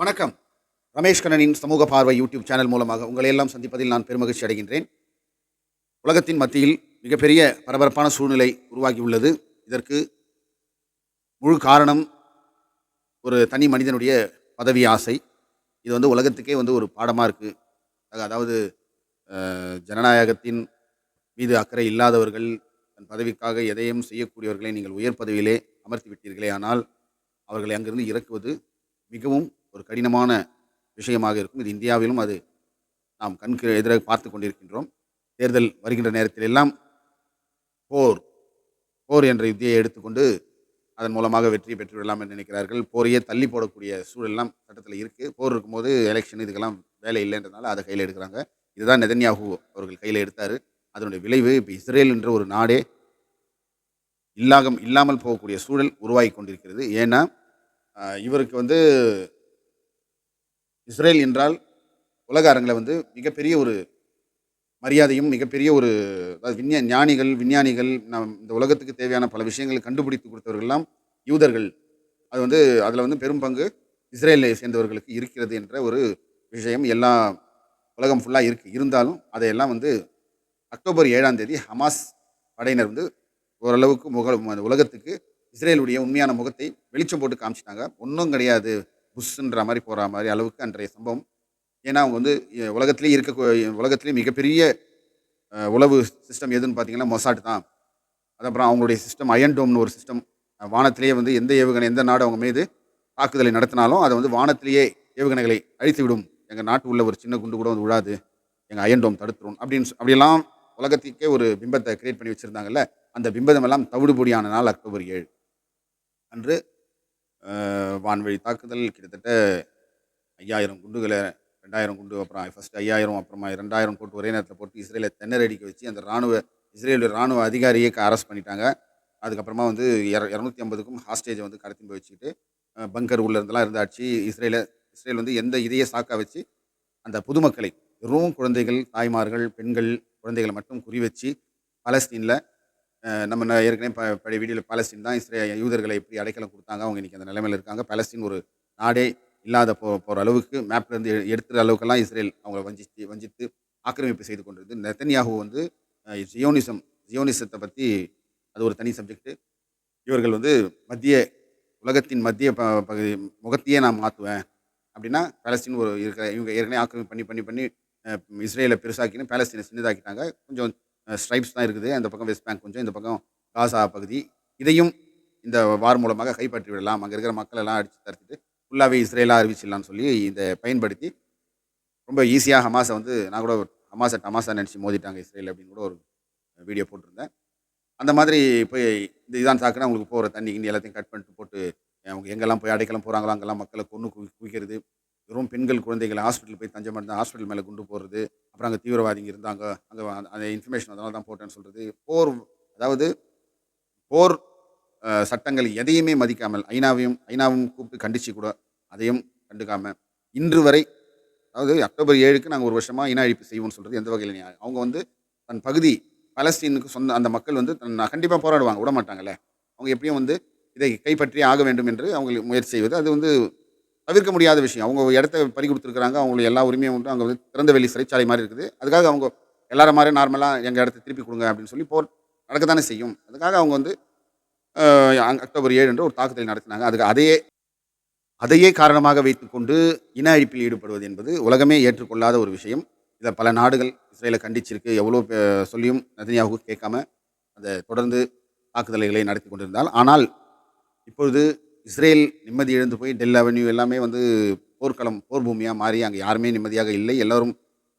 வணக்கம். ரமேஷ் கண்ணனின் சமூக பார்வை யூடியூப் சேனல் மூலமாக உங்களை எல்லாம் சந்திப்பதில் நான் பெருமகிழ்ச்சி அடைகின்றேன். உலகத்தின் மத்தியில் மிகப்பெரிய பரபரப்பான சூழ்நிலை உருவாகியுள்ளது. இதற்கு முழு காரணம் ஒரு தனி மனிதனுடைய பதவி ஆசை. இது வந்து உலகத்துக்கே வந்து ஒரு பாடமாக இருக்குது அதாவது ஜனநாயகத்தின் மீது அக்கறை இல்லாதவர்கள் தன் பதவிக்காக எதையும் செய்யக்கூடியவர்களை நீங்கள் உயர் பதவியிலே அமர்த்தி விட்டீர்களே ஆனால் அவர்களை அங்கிருந்து இறக்குவது மிகவும் ஒரு கடினமான விஷயமாக இருக்கும். இது இந்தியாவிலும் அது நாம் கண்கு எதிராக பார்த்து கொண்டிருக்கின்றோம். தேர்தல் வருகின்ற நேரத்தில் எல்லாம் போர் போர் என்ற யுத்தியை எடுத்துக்கொண்டு அதன் மூலமாக வெற்றி பெற்று விடலாம் என்று நினைக்கிறார்கள். போரையே தள்ளி போடக்கூடிய சூழல்லாம் சட்டத்தில் இருக்குது போர் இருக்கும்போது எலெக்ஷன் இதுக்கெல்லாம் வேலை இல்லைன்றதுனால அதை கையில் எடுக்கிறாங்க. இதுதான் நெதன்யாகு அவர்கள் கையில் எடுத்தார். அதனுடைய விளைவு இப்போ இஸ்ரேல் என்ற ஒரு நாடே இல்லாகம் இல்லாமல் போகக்கூடிய சூழல் உருவாகி கொண்டிருக்கிறது. ஏன்னா இவருக்கு வந்து இஸ்ரேல் என்றால் உலக அரங்கில் வந்து மிகப்பெரிய ஒரு மரியாதையும் மிகப்பெரிய ஒரு அதாவது விஞ்ஞா ஞானிகள் விஞ்ஞானிகள் நம் இந்த உலகத்துக்கு தேவையான பல விஷயங்களை கண்டுபிடித்து கொடுத்தவர்கள்லாம் யூதர்கள். அது வந்து அதில் வந்து பெரும் பங்கு இஸ்ரேலை சேர்ந்தவர்களுக்கு இருக்கிறது என்ற ஒரு விஷயம் எல்லா உலகம் ஃபுல்லாக இருக்குது இருந்தாலும் அதையெல்லாம் வந்து அக்டோபர் ஏழாம் தேதி ஹமாஸ் படையினர் வந்து ஓரளவுக்கு முக உலகத்துக்கு இஸ்ரேலுடைய உண்மையான முகத்தை வெளிச்சம் போட்டு காமிச்சிட்டாங்க. ஒன்றும் கிடையாது. புஷ்ன்ற மாதிரி போகிற மாதிரி அளவுக்கு அன்றைய சம்பவம். ஏன்னா அவங்க வந்து உலகத்திலே இருக்க உலகத்திலே மிகப்பெரிய உளவு சிஸ்டம் எதுன்னு பார்த்தீங்கன்னா மொசாட் தான். அதுக்கப்புறம் அவங்களுடைய சிஸ்டம் அயன் டோம்னு ஒரு சிஸ்டம் வானத்திலேயே வந்து எந்த ஏவுகணை எந்த நாடு அவங்க மீது தாக்குதலை நடத்தினாலும் அதை வந்து வானத்திலேயே ஏவுகணைகளை அழித்து விடும் எங்கள் நாட்டு உள்ள ஒரு சின்ன குண்டு கூட வந்து விழாது எங்கள் அயன் டோம் தடுத்துரும். அப்படின்னு அப்படியெல்லாம் உலகத்துக்கே ஒரு பிம்பத்தை கிரியேட் பண்ணி வச்சுருந்தாங்கல்ல அந்த பிம்பதம் எல்லாம் தவிடுபொடியான நாள் அக்டோபர் ஏழு. அன்று வான்வழி தாக்குதல் கிட்டத்தட்ட ஐயாயிரம் குண்டுகளை ரெண்டாயிரம் குண்டு அப்புறம் ஃபஸ்ட்டு ஐயாயிரம் அப்புறமா ரெண்டாயிரம் போட்டு ஒரே நேரத்தில் போட்டு இஸ்ரேலை தென்னரடிக்க வச்சு அந்த ராணுவ இஸ்ரேலுடைய ராணுவ அதிகாரியை அரெஸ்ட் பண்ணிட்டாங்க. அதுக்கப்புறமா வந்து இர இரநூத்தி ஐம்பதுக்கும் ஹாஸ்டேஜை வந்து கடத்தி போய் வச்சுக்கிட்டு பங்கர் உள்ள இருந்தெல்லாம் இருந்தாச்சு. இஸ்ரேலை இஸ்ரேல் வந்து எந்த இதையே சாக்கா வச்சு அந்த பொதுமக்களை வெறும் குழந்தைகள் தாய்மார்கள் பெண்கள் குழந்தைகளை மட்டும் குறி வச்சு பலஸ்தீனில் நம்ம ஏற்கனவே ப பழைய வீடியோவில் பாலஸ்தீன் தான் இஸ்ரே யூதர்களை எப்படி அடைக்கலம் கொடுத்தாங்க அவங்க இன்றைக்கி அந்த நிலைமையில் இருக்காங்க. பாலஸ்தீன் ஒரு நாடே இல்லாத போ போகிற அளவுக்கு மேப்லேருந்து எடுத்துகிற அளவுக்கெல்லாம் இஸ்ரேல் அவங்களை வஞ்சித்து வஞ்சித்து ஆக்கிரமிப்பு செய்து கொண்டிருக்கு நெத்தன்யாகு வந்து ஜியோனிசம் ஜியோனிசத்தை பற்றி அது ஒரு தனி சப்ஜெக்ட் இவர்கள் வந்து மத்திய உலகத்தின் மத்திய ப பகுதி முகத்தையே நான் மாற்றுவேன் அப்படின்னா பாலஸ்தீன் ஒரு இருக்கிற இவங்க ஏற்கனவே ஆக்கிரமிப்பு பண்ணி பண்ணி பண்ணி இஸ்ரேலை பெருசாக்கின்னு பாலஸ்தீனை சின்னதாக்கிட்டாங்க. கொஞ்சம் ஸ்ட்ரைப்ஸ் தான் இருக்குது. அந்த பக்கம் வெஸ்ட் பேங்க் கொஞ்சம் இந்த பக்கம் காசா பகுதி. இதையும் இந்த வார் மூலமாக கைப்பற்றி விடலாம். அங்கே இருக்கிற மக்கள் எல்லாம் அடித்து தடுத்துட்டு ஃபுல்லாகவே இஸ்ரேலாக அறிவிச்சிடலாம்னு சொல்லி இதை பயன்படுத்தி ரொம்ப ஈஸியாக ஹமாஸை வந்து நான் கூட ஹமாஸை டமாஸா நினச்சி மோதிட்டாங்க இஸ்ரேல் அப்படின்னு கூட ஒரு வீடியோ போட்டிருந்தேன். அந்த மாதிரி போய் இந்த இதான் சாக்குன்னா அவங்களுக்கு போகிற தண்ணி கிண்ணி எல்லாத்தையும் கட் பண்ணிட்டு போட்டு அவங்க எங்கெல்லாம் போய் அடைக்கலாம் போகிறாங்களோ அங்கெல்லாம் மக்களை கொன்று குவி குவிக்கிறது வெறும் பெண்கள் குழந்தைகளை ஹாஸ்பிட்டல் போய் தஞ்சம் பண்ணி ஹாஸ்பிட்டல் மேலே கொண்டு போகிறது அப்புறம் அங்கே தீவிரவாதிங்க இருந்தாங்க அங்கே அந்த இன்ஃபர்மேஷன் அதனால தான் போட்டேன்னு சொல்கிறது போர் அதாவது போர் சட்டங்கள் எதையுமே மதிக்காமல் ஐநாவையும் ஐநாவும் கூப்பிட்டு கண்டிச்சு கூட அதையும் கண்டுக்காமல் இன்று வரை அதாவது அக்டோபர் ஏழுக்கு நாங்கள் ஒரு வருஷமாக இன அழிப்பு செய்வோம்னு சொல்கிறது எந்த வகையில் அவங்க வந்து தன் பகுதி பலஸ்தீனுக்கு சொந்த அந்த மக்கள் வந்து தன் கண்டிப்பாக போராடுவாங்க விட மாட்டாங்கல்ல அவங்க எப்படியும் வந்து இதை கைப்பற்றி ஆக வேண்டும் என்று அவங்க முயற்சி செய்வது அது வந்து தவிர்க்க முடியாத விஷயம். அவங்க இடத்த பறி கொடுத்துருக்காங்க அவங்களுக்கு எல்லா உரிமையும் உண்டு. அங்கே வந்து திறந்த வெளி சிறைச்சாலை மாதிரி இருக்குது. அதுக்காக அவங்க எல்லாரும் மாதிரி நார்மலாக எங்கள் இடத்த திருப்பி கொடுங்க அப்படின்னு சொல்லி போர் நடக்க தானே செய்யும். அதுக்காக அவங்க வந்து அக்டோபர் ஏழு என்று ஒரு தாக்குதல் நடத்தினாங்க. அதுக்கு அதையே அதையே காரணமாக வைத்துக்கொண்டு இன அழிப்பில் ஈடுபடுவது என்பது உலகமே ஏற்றுக்கொள்ளாத ஒரு விஷயம். இதை பல நாடுகள் இஸ்ரேலை கண்டிச்சிருக்கு. எவ்வளோ சொல்லியும் நதன்யாகு கேட்காம அதை தொடர்ந்து தாக்குதல்களை நடத்தி கொண்டிருந்தால். ஆனால் இப்பொழுது இஸ்ரேல் நிம்மதி இழந்து போய் டெல் அவென்யூ எல்லாமே வந்து போர்க்களம் போர் பூமியாக மாறி அங்கே யாருமே நிம்மதியாக இல்லை. எல்லோரும்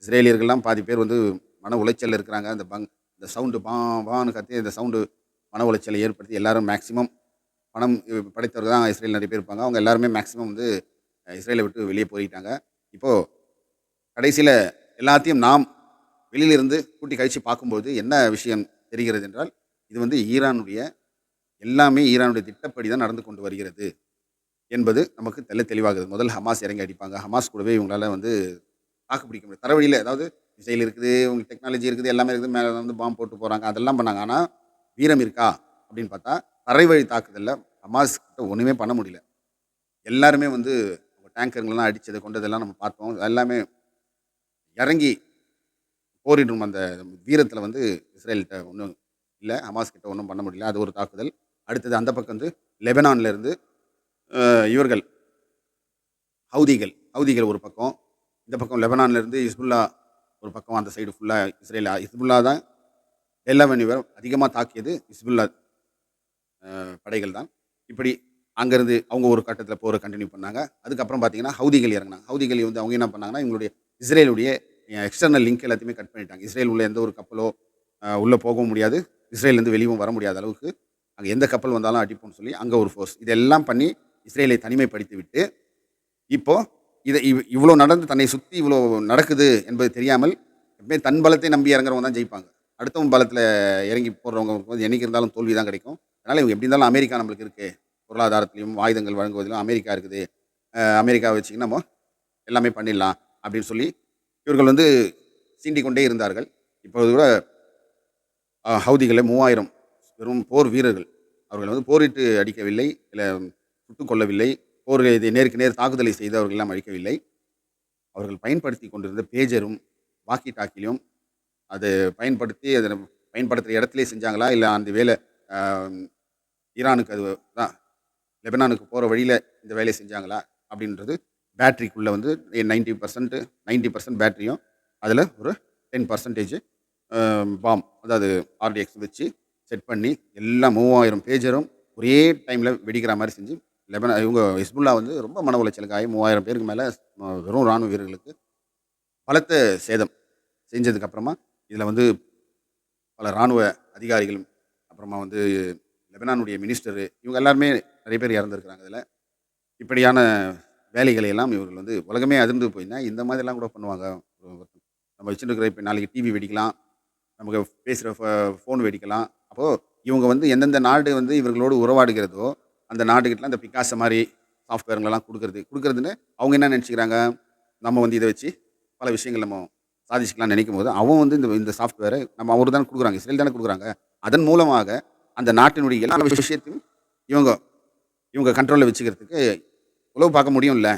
இஸ்ரேலியர்கள்லாம் பாதி பேர் வந்து மன உளைச்சல் இருக்கிறாங்க. அந்த பங் இந்த சவுண்டு பா பான்னு கத்தி இந்த சவுண்டு மன உளைச்சலை ஏற்படுத்தி எல்லாரும் மேக்ஸிமம் பணம் படைத்தவர்கள் தான் இஸ்ரேல் நிறைய பேர் இருப்பாங்க. அவங்க எல்லாருமே மேக்ஸிமம் வந்து இஸ்ரேலை விட்டு வெளியே போயிட்டாங்க. இப்போது கடைசியில் எல்லாத்தையும் நாம் வெளியிலிருந்து கூட்டி கழித்து பார்க்கும்போது என்ன விஷயம் தெரிகிறது என்றால் இது வந்து ஈரானுடைய எல்லாமே ஈரானுடைய திட்டப்படி தான் நடந்து கொண்டு வருகிறது என்பது நமக்கு தெல்ல தெளிவாகுது. முதல் ஹமாஸ் இறங்கி அடிப்பாங்க. ஹமாஸ் கூடவே இவங்களால வந்து தாக்கு பிடிக்க முடியும். தரவழியில் அதாவது மிசைல் இருக்குது உங்களுக்கு டெக்னாலஜி இருக்குது எல்லாமே இருக்குது மேலே வந்து பாம்பு போட்டு போகிறாங்க அதெல்லாம் பண்ணாங்க. ஆனால் வீரம் இருக்கா அப்படின்னு பார்த்தா தரை வழி தாக்குதலில் ஹமாஸ் கிட்ட ஒன்றுமே பண்ண முடியல. எல்லாருமே வந்து அவங்க டேங்கருங்கெல்லாம் அடிச்சது கொண்டதெல்லாம் நம்ம பார்த்தோம். எல்லாமே இறங்கி போரிடும் அந்த வீரத்தில் வந்து இஸ்ரேல்கிட்ட ஒன்றும் இல்லை ஹமாஸ் கிட்ட ஒன்றும் பண்ண முடியல. அது ஒரு தாக்குதல். அடுத்தது அந்த பக்கம் வந்து லெபனான்லேருந்து இவர்கள் ஹவுதிகள் ஹவுதிகள் ஒரு பக்கம் இந்த பக்கம் லெபனான்லேருந்து இஸ்புல்லா ஒரு பக்கம் அந்த சைடு ஃபுல்லாக இஸ்ரேல் இஸ்புல்லா தான் டெல்லவனிவர் அதிகமாக தாக்கியது இஸ்புல்லா படைகள் தான். இப்படி அங்கேருந்து அவங்க ஒரு கட்டத்தில் போகிற கண்டினியூ பண்ணாங்க. அதுக்கப்புறம் பார்த்தீங்கன்னா ஹவுதிகள் இறங்கினாங்க. ஹவுதிகள் வந்து அவங்க என்ன பண்ணாங்கன்னா இவங்களுடைய இஸ்ரேலுடைய எக்ஸ்டர்னல் லிங்க் எல்லாத்தையுமே கட் பண்ணிட்டாங்க. இஸ்ரேல் உள்ள எந்த ஒரு கப்பலோ உள்ளே போகவும் முடியாது. இஸ்ரேல்லேருந்து வெளியும் வர முடியாத அளவுக்கு அங்கே எந்த கப்பல் வந்தாலும் அடிப்போம்னு சொல்லி அங்கே ஒரு ஃபோர்ஸ் இதெல்லாம் பண்ணி இஸ்ரேலை தனிமைப்படுத்தி விட்டு இப்போது இதை இவ் இவ்வளோ நடந்து தன்னை சுற்றி இவ்வளோ நடக்குது என்பது தெரியாமல் எப்பவுமே தன் பலத்தை நம்பி இறங்குறவங்க தான் ஜெயிப்பாங்க. அடுத்தவங்க பலத்தில் இறங்கி போடுறவங்க வந்து என்னைக்கு இருந்தாலும் தோல்வி தான் கிடைக்கும். அதனால் இவங்க எப்படி இருந்தாலும் அமெரிக்கா நம்மளுக்கு இருக்குது பொருளாதாரத்திலையும் ஆயுதங்கள் வழங்குவதிலும் அமெரிக்கா இருக்குது. அமெரிக்கா வச்சிங்கன்னா நம்ம எல்லாமே பண்ணிடலாம் அப்படின்னு சொல்லி இவர்கள் வந்து சீண்டிக்கொண்டே இருந்தார்கள். இப்போது கூட ஹவுதிகளை மூவாயிரம் வெறும் போர் வீரர்கள். அவர்கள் வந்து போரிட்டு அடிக்கவில்லை இல்லை சுட்டுக் கொள்ளவில்லை போர் இது நேருக்கு நேர் தாக்குதலை செய்து அவர்கள் எல்லாம் அழிக்கவில்லை. அவர்கள் பயன்படுத்தி கொண்டிருந்த பேஜரும் வாக்கி டாக்கிலையும் அது பயன்படுத்தி அதை பயன்படுத்துகிற இடத்துல செஞ்சாங்களா? இல்லை அந்த வேலை ஈரானுக்கு அது தான் லெபனானுக்கு போகிற வழியில் இந்த வேலையை செஞ்சாங்களா? அப்படின்றது பேட்டரிக்குள்ளே வந்து நைன்ட்டி பர்சன்ட் நைன்ட்டி பர்சன்ட் பேட்டரியும் அதில் ஒரு டென் பர்சன்டேஜ் பாம் அதாவது ஆர்டிஎக்ஸ் வச்சு செட் பண்ணி எல்லாம் மூவாயிரம் பேஜரும் ஒரே டைமில் வெடிக்கிற மாதிரி செஞ்சு லெபனா இவங்க ஹிஸ்புல்லா வந்து ரொம்ப மன உளைச்சலுக்கு ஆகி மூவாயிரம் பேருக்கு மேலே வெறும் இராணுவ வீரர்களுக்கு பலத்த சேதம் செஞ்சதுக்கப்புறமா இதில் வந்து பல இராணுவ அதிகாரிகள் அப்புறமா வந்து லெபனானுடைய மினிஸ்டரு இவங்க எல்லாருமே நிறைய பேர் இறந்துருக்குறாங்க இதில். இப்படியான வேலைகளை எல்லாம் இவர்கள் வந்து உலகமே அதிர்ந்து போயிருந்தா இந்த மாதிரிலாம் கூட பண்ணுவாங்க. நம்ம வச்சுட்டு இருக்கிற இப்போ நாளைக்கு டிவி வெடிக்கலாம் நமக்கு பேசுகிற ஃபோன் வெடிக்கலாம் அப்போது இவங்க வந்து எந்தெந்த நாடு வந்து இவர்களோடு உறவாடுகிறதோ அந்த நாடுகிட்டலாம் அந்த பிகாச மாதிரி சாஃப்ட்வேருங்களெல்லாம் கொடுக்குறது. கொடுக்குறதுன்னு அவங்க என்ன நினச்சிக்கிறாங்க? நம்ம வந்து இதை வச்சு பல விஷயங்கள் நம்ம சாதிச்சுக்கலாம்னு நினைக்கும் போது அவன் வந்து இந்த இந்த சாஃப்ட்வேரை நம்ம அவர் தானே கொடுக்குறாங்க இஸ்ரேல் தானே கொடுக்குறாங்க. அதன் மூலமாக அந்த நாட்டினுடைய எல்லா விஷயத்தையும் இவங்க இவங்க கண்ட்ரோலில் வச்சுக்கிறதுக்கு உழவு பார்க்க முடியும்ல.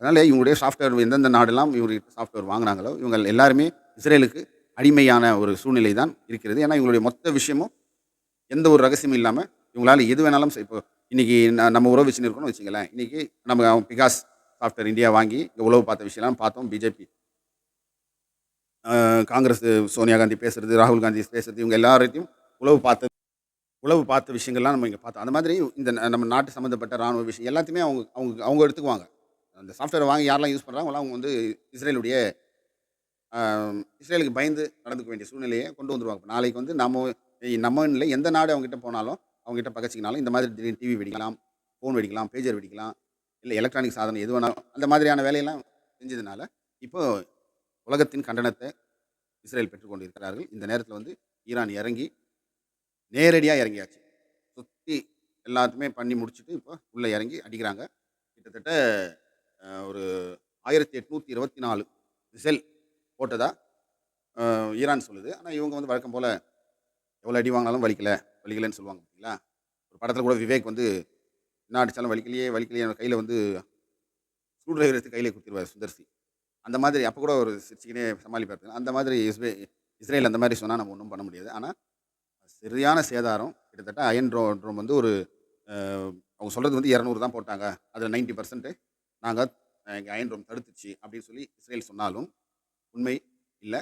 அதனால் இவங்களுடைய சாஃப்ட்வேர் எந்தெந்த நாடெல்லாம் இவங்க சாஃப்ட்வேர் வாங்கினாங்களோ இவங்க எல்லாருமே இஸ்ரேலுக்கு அடிமையான ஒரு சூழ்நிலை தான் இருக்கிறது. ஏன்னா இவங்களுடைய மொத்த விஷயமும் எந்த ஒரு ரகசியமும் இல்லாமல் இவங்களால் எது வேணாலும் இப்போ இன்றைக்கி நம்ம உறவு வச்சுன்னு இருக்கோம்னு வச்சுங்களேன் இன்றைக்கி நம்ம அவன் பிகாஸ் சாஃப்ட்வேர் இந்தியா வாங்கி இங்கே உழவு பார்த்த விஷயம்லாம் பார்த்தோம். பிஜேபி காங்கிரஸ் சோனியா காந்தி பேசுறது ராகுல் காந்தி பேசுறது இவங்க எல்லாரையும் உளவு பார்த்த உளவு பார்த்த விஷயங்கள்லாம் நம்ம இங்கே பார்த்தோம். அந்த மாதிரி இந்த நம்ம நாட்டு சம்மந்தப்பட்ட ராணுவ விஷயம் எல்லாத்தையுமே அவங்க அவங்க அவங்க எடுத்துக்குவாங்க. அந்த சாஃப்ட்வேர் வாங்கி யாரெல்லாம் யூஸ் பண்ணுறாங்களோ அவங்க வந்து இஸ்ரேலுடைய இஸ்ரேலுக்கு பயந்து நடந்துக்க வேண்டிய சூழ்நிலையை கொண்டு வந்துடுவாங்க நாளைக்கு வந்து நம்ம நம்ம இல்லை எந்த நாடு அவங்ககிட்ட போனாலும் அவங்ககிட்ட பகச்சிக்கினாலும் இந்த மாதிரி திடீர்னு டிவி வெடிக்கலாம் ஃபோன் வெடிக்கலாம் பேஜர் வெடிக்கலாம் இல்லை எலக்ட்ரானிக் சாதனம் எது வேணாலும் அந்த மாதிரியான வேலையெல்லாம் செஞ்சதுனால இப்போ உலகத்தின் கண்டனத்தை இஸ்ரேல் பெற்றுக்கொண்டு இருக்கிறார்கள் இந்த நேரத்தில் வந்து ஈரான் இறங்கி நேரடியாக இறங்கியாச்சு. சுற்றி எல்லாத்தையுமே பண்ணி முடிச்சுட்டு இப்போ உள்ளே இறங்கி அடிக்கிறாங்க. கிட்டத்தட்ட ஒரு ஆயிரத்தி எட்நூற்றி இருபத்தி நாலு மிசைல் போட்டதா? ஈரான் சொல்லுது. ஆனால் இவங்க வந்து வழக்கம் போல் எவ்வளோ அடி வாங்கினாலும் வலிக்கல. வலிக்கலைன்னு சொல்லுவாங்க பார்த்தீங்களா ஒரு படத்தில் கூட விவேக் வந்து என்ன அடித்தாலும் வலிக்கலையே வலிக்கலையே கையில் வந்து ஸ்க்ரூ டிரைவர் எடுத்து கையில் கொடுத்துருவார் சுந்தர்சி. அந்த மாதிரி அப்போ கூட ஒரு சிரிச்சுக்கினே சமாளிப்பார் அந்த மாதிரி இஸ்ரே இஸ்ரேல் அந்த மாதிரி சொன்னால் நம்ம ஒன்றும் பண்ண முடியாது. ஆனால் சரியான சேதாரம். கிட்டத்தட்ட அயன் ட்ரோ ட்ரோம் வந்து ஒரு அவங்க சொல்கிறது வந்து இரநூறு தான் போட்டாங்க. அதில் நைன்ட்டி பர்சன்ட்டு நாங்கள் எங்கள் அயன் ட்ரோம் தடுத்துச்சு அப்படின்னு சொல்லி இஸ்ரேல் சொன்னாலும் உண்மை இல்லை.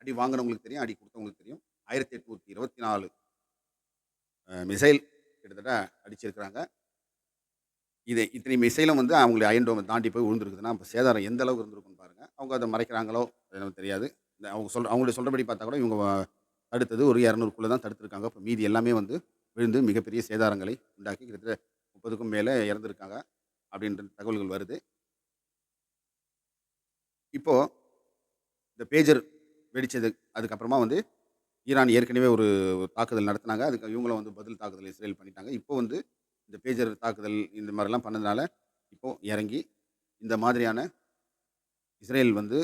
அடி வாங்கினவங்களுக்கு தெரியும் அடி கொடுத்தவங்களுக்கு தெரியும். ஆயிரத்தி எட்நூற்றி இருபத்தி நாலு மிசைல் கிட்டத்தட்ட அடிச்சிருக்கிறாங்க. இது இத்தனை மிசைலும் வந்து அவங்களுடைய அயன்டோமை தாண்டி போய் விழுந்துருக்குதுன்னா அப்போ சேதாரம் எந்த அளவுக்கு இருந்திருக்குன்னு பாருங்கள் அவங்க அதை மறைக்கிறாங்களோ எனக்கு தெரியாது. இந்த அவங்க சொல் அவங்களுடைய சொல்கிறபடி பார்த்தா கூட இவங்க தடுத்தது ஒரு இரநூறுக்குள்ளே தான் தடுத்திருக்காங்க. இப்போ மீதி எல்லாமே வந்து விழுந்து மிகப்பெரிய சேதாரங்களை உண்டாக்கி கிட்டத்தட்ட முப்பதுக்கும் மேலே இறந்துருக்காங்க. அப்படின்ற தகவல்கள் வருது. இப்போது இந்த பேஜர் வெடித்தது அதுக்கப்புறமா வந்து ஈரான் ஏற்கனவே ஒரு தாக்குதல் நடத்தினாங்க. அதுக்கு இவங்களும் வந்து பதில் தாக்குதல் இஸ்ரேல் பண்ணிட்டாங்க. இப்போ வந்து இந்த பேஜர் தாக்குதல் இந்த மாதிரிலாம் பண்ணதுனால இப்போ இறங்கி இந்த மாதிரியான இஸ்ரேல் வந்து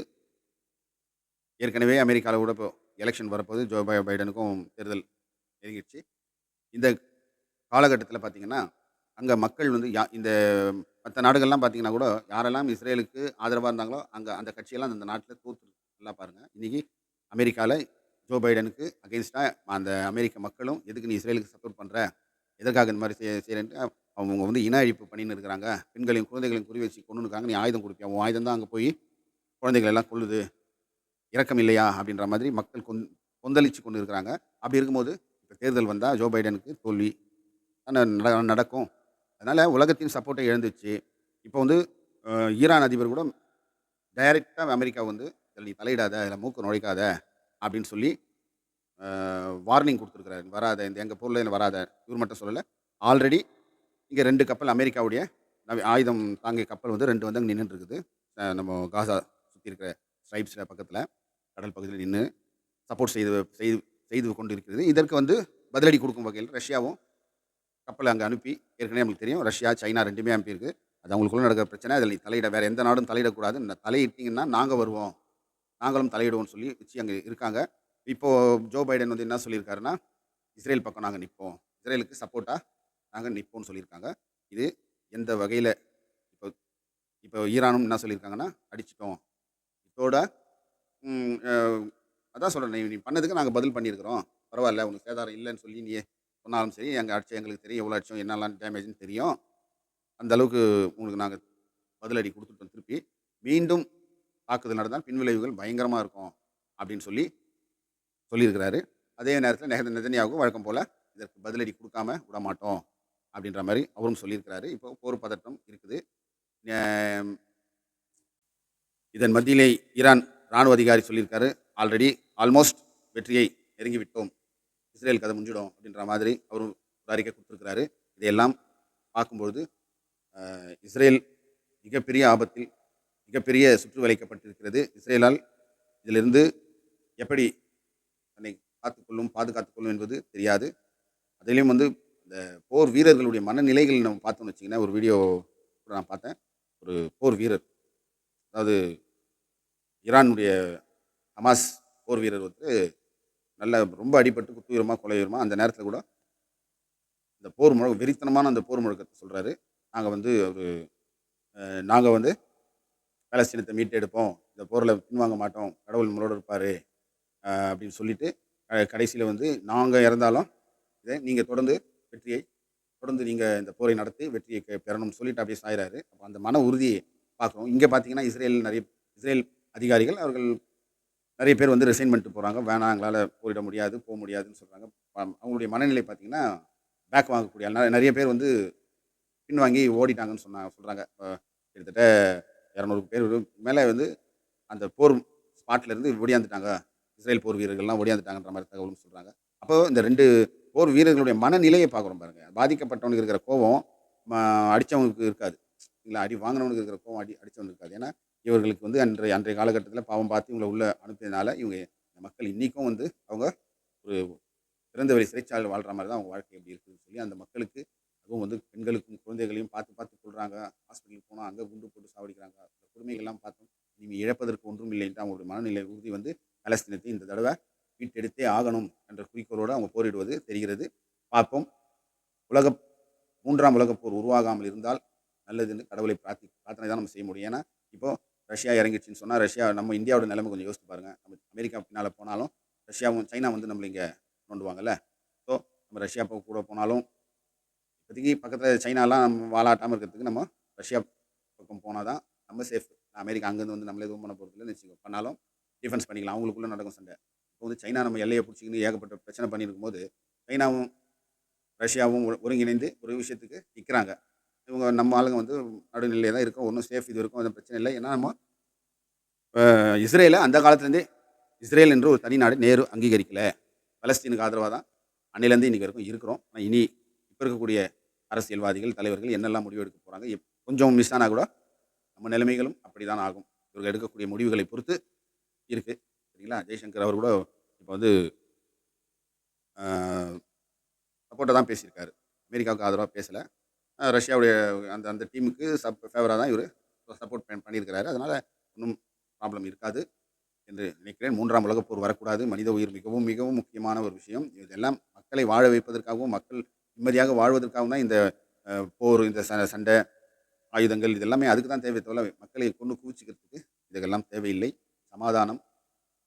ஏற்கனவே அமெரிக்காவில் கூட இப்போ எலெக்ஷன் வரப்போது ஜோ பை பைடனுக்கும் தேர்தல் நெருங்கிடுச்சு. இந்த காலகட்டத்தில் பார்த்தீங்கன்னா அங்கே மக்கள் வந்து யா இந்த மற்ற நாடுகள்லாம் பார்த்தீங்கன்னா கூட யாரெல்லாம் இஸ்ரேலுக்கு ஆதரவாக இருந்தாங்களோ அங்கே அந்த கட்சியெல்லாம் அந்த நாட்டில் தோற்று நல்லா பாருங்கள் இன்றைக்கி அமெரிக்காவில் ஜோ பைடனுக்கு அகேன்ஸ்டாக அந்த அமெரிக்க மக்களும் எதுக்கு நீ இஸ்ரேலுக்கு சப்போர்ட் பண்ணுற எதற்காக இந்த மாதிரி செய்ய செய்கிறேன்ட்டு அவங்க வந்து இன அழிப்பு பண்ணின்னு இருக்கிறாங்க. பெண்களையும் குழந்தைகளையும் குறி வச்சு கொண்டு இருக்காங்க. நீ ஆயுதம் கொடுப்பியா? உன் ஆயுதம் தான் அங்கே போய் குழந்தைகளெல்லாம் எல்லாம் கொல்லுது. இரக்கம் இல்லையா? அப்படின்ற மாதிரி மக்கள் கொந் கொந்தளிச்சு கொண்டு இருக்கிறாங்க. அப்படி இருக்கும்போது இப்போ தேர்தல் வந்தால் ஜோ பைடனுக்கு தோல்வி. தானே நட- நடக்கும். அதனால் உலகத்தின் சப்போர்ட்டை இழந்துச்சு. இப்போ வந்து ஈரான் அதிபர் கூட டைரெக்டாக அமெரிக்கா வந்து இதில் நீ தலையிடாத இதில் மூக்கு நுழைக்காத அப்படின்னு சொல்லி வார்னிங் கொடுத்துருக்குறாரு. வராத இந்த எங்கள் பொருளில் வராத. இவர் மட்டும் சொல்லலை. ஆல்ரெடி இங்கே ரெண்டு கப்பல் அமெரிக்காவுடைய நவி- ஆயுதம் தாங்கிய கப்பல் வந்து ரெண்டு வந்து அங்கே நின்று இருக்குது நம்ம காசா சுற்றி இருக்கிற ஸ்ட்ரைப்ஸில் பக்கத்தில் கடல் பகுதியில் நின்று சப்போர்ட் செய்து செய்து செய்து கொண்டு இருக்கிறது இதற்கு வந்து பதிலடி கொடுக்கும் வகையில் ரஷ்யாவும் கப்பலை அங்கே அனுப்பி ஏற்கனவே நம்மளுக்கு தெரியும். ரஷ்யா சைனா ரெண்டுமே அனுப்பியிருக்கு. அது அவங்களுக்குள்ள நடக்கிற பிரச்சனை. அதில் நீ தலையிட வேறு எந்த நாடும் தலையிடக்கூடாது இந்த தலையிட்டிங்கன்னா நாங்கள் வருவோம். நாங்களும் தலையிடுவோம்னு சொல்லி வச்சு அங்கே இருக்காங்க. இப்போது ஜோ பைடன் வந்து என்ன சொல்லியிருக்காருன்னா இஸ்ரேல் பக்கம் நாங்கள் நிற்போம் இஸ்ரேலுக்கு சப்போர்ட்டாக நாங்கள் நிற்போம்னு சொல்லியிருக்காங்க. இது எந்த வகையில் இப்போ இப்போ ஈரானும் என்ன சொல்லியிருக்காங்கன்னா அடிச்சிட்டோம். இதோட அதான் சொல்கிறேன் நீ பண்ணதுக்கு நாங்கள் பதில் பண்ணியிருக்கிறோம். பரவாயில்ல உனக்கு சேதாரம் இல்லைன்னு சொல்லி நீ சொன்னாலும் சரி எங்கள் அடிச்சு எங்களுக்கு தெரியும். எவ்வளோ அடிச்சோம் என்னெல்லாம் டேமேஜ்னு தெரியும். அந்த அளவுக்கு உங்களுக்கு நாங்கள் பதிலடி கொடுத்துட்டோம் திருப்பி. மீண்டும் தாக்குதல் நடந்தால் பின்விளைவுகள் பயங்கரமாக இருக்கும் அப்படின்னு சொல்லி சொல்லியிருக்கிறாரு. அதே நேரத்தில் நெஹ நெதன்யாவுக்கும் வழக்கம் போல் இதற்கு பதிலடி கொடுக்காம விட மாட்டோம் அப்படின்ற மாதிரி அவரும் சொல்லியிருக்கிறாரு. இப்போ போர் பதட்டம் இருக்குது. இதன் மத்தியிலே ஈரான் ராணுவ அதிகாரி சொல்லியிருக்காரு. ஆல்ரெடி ஆல்மோஸ்ட் வெற்றியை நெருங்கிவிட்டோம். இஸ்ரேல் கதை முடிஞ்சிடும் அப்படின்ற மாதிரி அவரும் ஒரு அறிக்கை கொடுத்துருக்கிறாரு. இதையெல்லாம் பார்க்கும்பொழுது இஸ்ரேல் மிகப்பெரிய ஆபத்தில் மிகப்பெரிய சுற்று வளைக்கப்பட்டிருக்கிறது இஸ்ரேலால் இதிலிருந்து எப்படி தன்னை காத்துக்கொள்ளும் பாதுகாத்துக்கொள்ளும் என்பது தெரியாது. அதிலையும் வந்து இந்த போர் வீரர்களுடைய மனநிலைகள் நம்ம பார்த்தோம்னு வச்சிங்கன்னா ஒரு வீடியோ கூட நான் பார்த்தேன். ஒரு போர் வீரர். அதாவது ஈரானுடைய ஹமாஸ் போர் வீரர் வந்து நல்ல ரொம்ப அடிபட்டு குத்துயரமாக கொலைவீரமாக அந்த நேரத்தில் கூட இந்த போர் முழக்கம் வெறித்தனமான அந்த போர் முழக்கத்தை சொல்கிறாரு நாங்கள் வந்து ஒரு நாங்கள் வந்து பேலஸ்தீனத்தை மீட்டெடுப்போம். இந்த போரில் பின்வாங்க மாட்டோம். கடவுள் நம்மளோட இருப்பார். அப்படின்னு சொல்லிட்டு கடைசியில் வந்து நாங்கள் இறந்தாலும் இதை நீங்கள் தொடர்ந்து வெற்றியை தொடர்ந்து நீங்கள் இந்த போரை நடத்தி வெற்றியை பெறணும்னு சொல்லிட்டு அப்படியே சாயிறாரு. அப்போ அந்த மன உறுதியை பார்க்குறோம். இங்கே பார்த்தீங்கன்னா இஸ்ரேல் நிறைய இஸ்ரேல் அதிகாரிகள் அவர்கள் நிறைய பேர் வந்து ரிசைன் பண்ணிட்டு போகிறாங்க வேணாம் எங்களால் போரிட முடியாது போக முடியாதுன்னு சொல்கிறாங்க அவங்களுடைய மனநிலை பார்த்திங்கன்னா பேக் வாங்கக்கூடிய நிறைய- நிறைய பேர் வந்து பின்வாங்கி ஓடிட்டாங்கன்னு சொன்னாங்க சொல்கிறாங்க கிட்டத்தட்ட இரநூறு பேர் மேலே வந்து அந்த போர் ஸ்பாட்லேருந்து ஒடியாந்துட்டாங்க இஸ்ரேல் போர் வீரர்கள்லாம் ஒடியாந்துட்டாங்கன்ற மாதிரி தகவலும் சொல்கிறாங்க அப்போ இந்த ரெண்டு போர் வீரர்களுடைய மனநிலையை பார்க்குறோம் பாருங்க. பாதிக்கப்பட்டவனுக்கு இருக்கிற கோபம் அடித்தவனுக்கு இருக்காது. இல்லை அடி வாங்கினவனுக்கு இருக்கிற கோபம் அடி அடித்தவனுக்கு இருக்காது. ஏன்னா இவர்களுக்கு வந்து அன்றைய அன்றைய காலகட்டத்தில் பாவம் பார்த்து இவங்களை உள்ளே அனுப்பியதுனால இவங்க மக்கள் இன்றைக்கும் வந்து அவங்க ஒரு திறந்தவெளி சிறைச்சாலை வாழ்கிற மாதிரி தான் அவங்க வாழ்க்கை எப்படி இருக்குதுன்னு சொல்லி அந்த மக்களுக்கு அதுவும் வந்து பெண்களுக்கும் குழந்தைகளையும் பார்த்து பார்த்து கொள்றாங்க. ஹாஸ்பிட்டலுக்கு போனால் அங்கே குண்டு போட்டு சாவடிக்கிறாங்க. அந்த கொடுமைகள்லாம் பார்த்தோம். இனிமேல் இழப்பதற்கு ஒன்றும் இல்லை என்று அவங்களுடைய மனநிலை உறுதி வந்து பலஸ்தீனத்தை இந்த தடவை மீட்டெடுத்தே ஆகணும் என்ற குறிக்கோளோடு அவங்க போரிடுவது தெரிகிறது. பார்ப்போம். உலக மூன்றாம் உலகப் போர் உருவாகாமல் இருந்தால் நல்லதுன்னு கடவுளை பிரார்த்தி பிரார்த்தனை தான் நம்ம செய்ய முடியும். ஏன்னா இப்போ ரஷ்யா இறங்கிடுச்சின்னு சொன்னால் ரஷ்யா நம்ம இந்தியாவோட நிலைமை கொஞ்சம் யோசித்து பாருங்கள் நம்ம அமெரிக்கா பின்னால் போனாலும் ரஷ்யாவும் சைனா வந்து நம்மளை இங்கே நோண்டுவாங்கல்ல ஸோ நம்ம ரஷ்யா போக கூட போனாலும் இப்போதைக்கு பக்கத்தில் சைனாலாம் நம்ம இருக்கிறதுக்கு நம்ம ரஷ்யா பக்கம் போனால் தான் நம்ம சேஃப் அமெரிக்கா அங்கேருந்து வந்து நம்மளே எதுவும் பண்ண போகிறதில்ல வச்சுக்கோ. பண்ணாலும் டிஃபென்ஸ் பண்ணிக்கலாம். அவங்களுக்குள்ளே நடக்கும் சண்டை. இப்போ வந்து சைனா நம்ம எல்லையை பிடிச்சிக்கின்னு ஏகப்பட்ட பிரச்சனை பண்ணியிருக்கும் போது சைனாவும் ரஷ்யாவும் ஒருங்கிணைந்து ஒரு விஷயத்துக்கு நிற்கிறாங்க இவங்க நம்ம ஆளுங்க வந்து நடுநிலையில் தான் இருக்கோம். ஒன்றும் சேஃப் இது இருக்கும் அந்த பிரச்சனை இல்லை. ஏன்னா நம்ம இஸ்ரேலை அந்த காலத்துலேருந்தே இஸ்ரேல் என்று ஒரு தனி நாடு நேரு அங்கீகரிக்கலை. பலஸ்தீனுக்கு ஆதரவாக தான் அன்னையிலேருந்து இன்றைக்கி வரைக்கும் இருக்கிறோம். ஆனால் இனி இப்போ இருக்கக்கூடிய அரசியல்வாதிகள் தலைவர்கள் என்னெல்லாம் முடிவு எடுக்க போகிறாங்க எப் கொஞ்சம் மிஸ் ஆனால் கூட நம்ம நிலைமைகளும் அப்படி தான் ஆகும். இவர்கள் எடுக்கக்கூடிய முடிவுகளை பொறுத்து இருக்குது சரிங்களா? ஜெய்சங்கர் அவர் கூட இப்போ வந்து சப்போர்ட்டாக தான் பேசியிருக்காரு. அமெரிக்காவுக்கு ஆதரவாக பேசலை. ரஷ்யாவுடைய அந்த அந்த டீமுக்கு சப் ஃபேவராக தான் இவர் சப்போர்ட் பண்ணியிருக்கிறாரு. அதனால் ஒன்றும் ப்ராப்ளம் இருக்காது என்று நினைக்கிறேன். மூன்றாம் உலகப் போர் வரக்கூடாது. மனித உயிர் மிகவும் மிகவும் முக்கியமான ஒரு விஷயம். இதெல்லாம் மக்களை வாழ வைப்பதற்காகவும் மக்கள் நிம்மதியாக வாழ்வதற்காக தான் இந்த போர் இந்த ச சண்டை ஆயுதங்கள் இதெல்லாமே அதுக்கு தான் தேவை தவிர மக்களை கொண்டு குவிச்சிக்கிறதுக்கு இதுக்கெல்லாம் தேவையில்லை. சமாதானம்.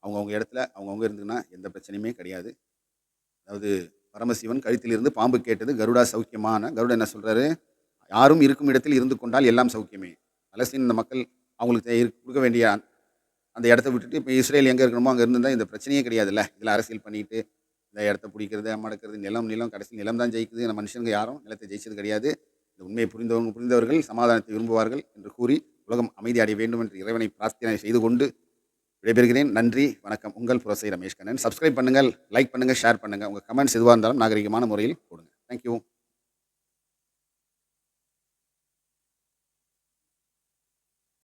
அவங்கவுங்க இடத்துல அவங்கவுங்க இருந்துன்னா எந்த பிரச்சனையுமே கிடையாது. அதாவது பரமசிவன் கழுத்திலிருந்து பாம்பு கேட்டது கருடா சௌக்கியமான கருடா என்ன சொல்கிறாரு யாரும் இருக்கும் இடத்தில் இருந்து கொண்டால் எல்லாம் சௌக்கியமே. பலஸ்தீன் இந்த மக்கள் அவங்களுக்கு கொடுக்க வேண்டிய அந்த- இடத்த விட்டுட்டு இப்போ இஸ்ரேல் எங்கே இருக்கணுமோ அங்கே இருந்தால் இந்த பிரச்சனையே கிடையாதுல்ல. இதில் அரசியல் பண்ணிட்டு இந்த இடத்த பிடிக்கிறது மடக்கிறது நிலம் நிலம் கடைசி நிலம் தான் ஜெயிக்குது நம்ம மனுஷங்க யாரும் நிலத்தை ஜெயிச்சது கிடையாது. இந்த உண்மையை புரிந்தவங்க புரிந்தவர்கள் சமாதானத்தை விரும்புவார்கள் என்று கூறி உலகம் அமைதி அடைய வேண்டும் என்று இறைவனை பிரார்த்தனை செய்து கொண்டு விடைபெறுகிறேன். நன்றி வணக்கம். உங்கள் புரசை ரமேஷ் கண்ணன். சப்ஸ்கிரைப் பண்ணுங்கள் லைக் பண்ணுங்கள் ஷேர் பண்ணுங்கள். உங்கள் கமெண்ட்ஸ் எதுவாக இருந்தாலும் நாகரிகமான முறையில் போடுங்க. தேங்க்யூ